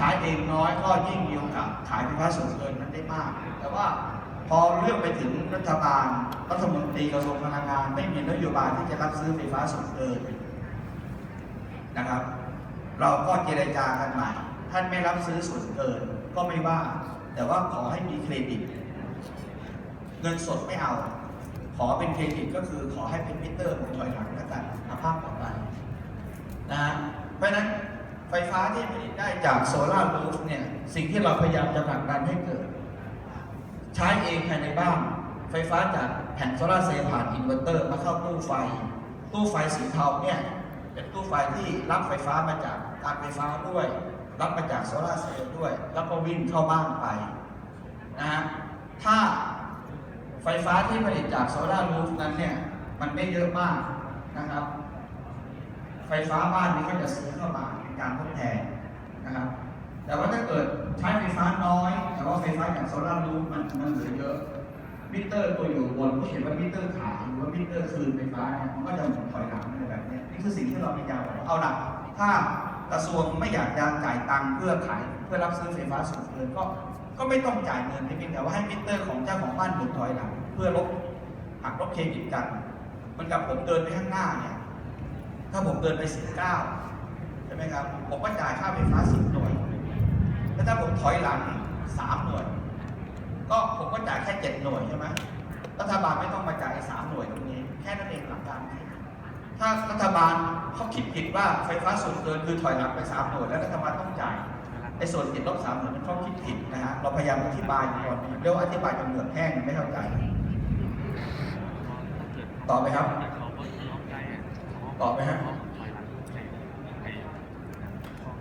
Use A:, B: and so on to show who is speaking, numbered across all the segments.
A: ช้เองน้อยก็ยิ่งมีโอกาสขายไฟฟ้าส่วนเกินนั้นได้มาก แต่ว่าพอเรื่องไปถึงรัฐบาลรัฐมนตรีกระทรวงพลังงาน ไม่มีนโยบายที่จะรับซื้อไฟฟ้าส่วนเกินนะครับ เราก็เจรจากันใหม่ ท่านไม่รับซื้อส่วนเกินก็ไม่ว่า แต่ว่าขอให้มีเครดิต เงินสดไม่เอา ขอเป็นเครดิตก็คือขอให้เป็นมิเตอร์หมุนถอยหลังแล้วกันอาภาพต่อไปนะฮะเพราะฉะนั้นไฟฟ้า ที่ผลิตได้จากโซลาร์รูฟเนี่ยสิ่งที่เราพยายามจะผลักดันให้เกิด ใช้เองภายในบ้าน ไฟฟ้าจากแผงโซลาร์เซลล์ผ่านอินเวอร์เตอร์มาเข้าตู้ไฟ ตู้ไฟสีเทาเนี่ยเป็นตู้ไฟที่รับไฟฟ้ามาจากการไฟฟ้าด้วย รับมาจากโซลาร์เซลล์ด้วย แล้วก็วิ่งเข้าบ้านไปนะฮะถ้าไฟฟ้าที่ผลิตจากโซลาร์รูฟนั้นเนี่ยมันไม่เยอะมากนะครับ ไฟฟ้าบ้านนี้ก็จะซื้อเข้ามา การทดแทนนะครับ แต่ว่าถ้าเกิดใช้ไฟฟ้าน้อย แต่ว่าไฟฟ้าจากโซลาร์รูฟมันมันเหลือเยอะ มิเตอร์ตัวอยู่บนก็เขียนว่ามิเตอร์ขายหรือว่ามิเตอร์คืนไฟฟ้าเนี่ยมันก็จะหมุนถอยหลังอะไรแบบนี้นี่คือสิ่งที่เราพยายามบอกเอาล่ะถ้ากระทรวงไม่อยากจะจ่ายตังค์เพื่อขายเพื่อรับซื้อไฟฟ้าสูงเกินก็ก็ไม่ต้องจ่ายเงินเพียงแต่ว่าให้มิเตอร์ของเจ้าของบ้านหมุนถอยหลังเพื่อลบหักลบเครดิตกันมันกับผมเดินไปข้างหน้าเนี่ย ถ้าผมเดินไปสิบเก้า ช่ไหมครับ ผมก็จ่ายค่าไฟฟ้าสิบหน่วย แล้วถ้าผมถอยหลังสามหน่วย ก็ผมก็จ่ายแค่เจ็ดหน่วยใช่ไหมรัฐบาลไม่ต้องมาจ่ายสามหน่วยตรงนี้ แค่นั้นเองหลักการถ้ารัฐบาลเขาคิดผิดว่าไฟฟ้าส่วนเกินคือถอยหลังไปสามหน่วยแล้วรัฐบาลต้องจ่ายไอ้ส่วนติดลบสามหน่วยมันเขาคิดผิดนะฮะ เราพยายามอธิบายอยู่ก่อนเดี๋ยวอธิบายจนเหนื่อแห้งไม่เข้าใจ ต่อไปครับ ต่อไปฮะ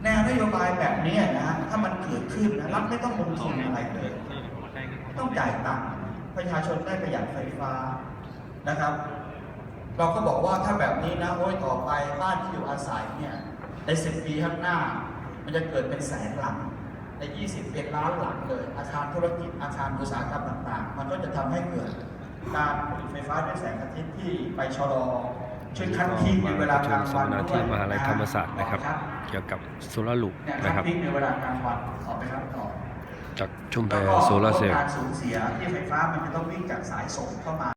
A: แนโยบายแบบนี้นะ ถ้ามันเกิดขึ้นนะรัฐไม่ต้องลงทุนอะไรเลย ต้องจ่ายตังค์ประชาชนได้ประหยัดไฟฟ้านะครับ เราก็บอกว่าถ้าแบบนี้นะโอ้ยต่อไปบ้านที่อยู่อาศัยเนี่ยในสิบปีข้างหน้า มันจะเกิดเป็นแสนหลังใน 20 เป็นล้านหลังเลย อาคารธุรกิจ อาคารอุตสาหกรรมต่าง ๆ มันก็จะทำให้เกิดการผลิตไฟฟ้าด้วยแสงอาทิตย์ที่ไปชะลอ ช่วยคัดพีคในเวลากลาง
B: สั
A: วั
B: ม
A: น
B: มนา
A: ด้ว
B: ที่
A: ย
B: มหาลัยธรรมศาสตร์นะครับ
A: ครับ
B: เกี่ยวกับโซลาร์ลูป
A: เนี่ย
B: นะ
A: ค
B: ค
A: รั
B: รั
A: บบพีคในเวลากลางวันต่อไปครับต่อ
B: จากชุมแพ
A: แล้วก็
B: โซลาร์เซลล์
A: การสูญเสียที่ไฟฟ้ามันจะต้องวิ่งจากสายส่งเข้ามา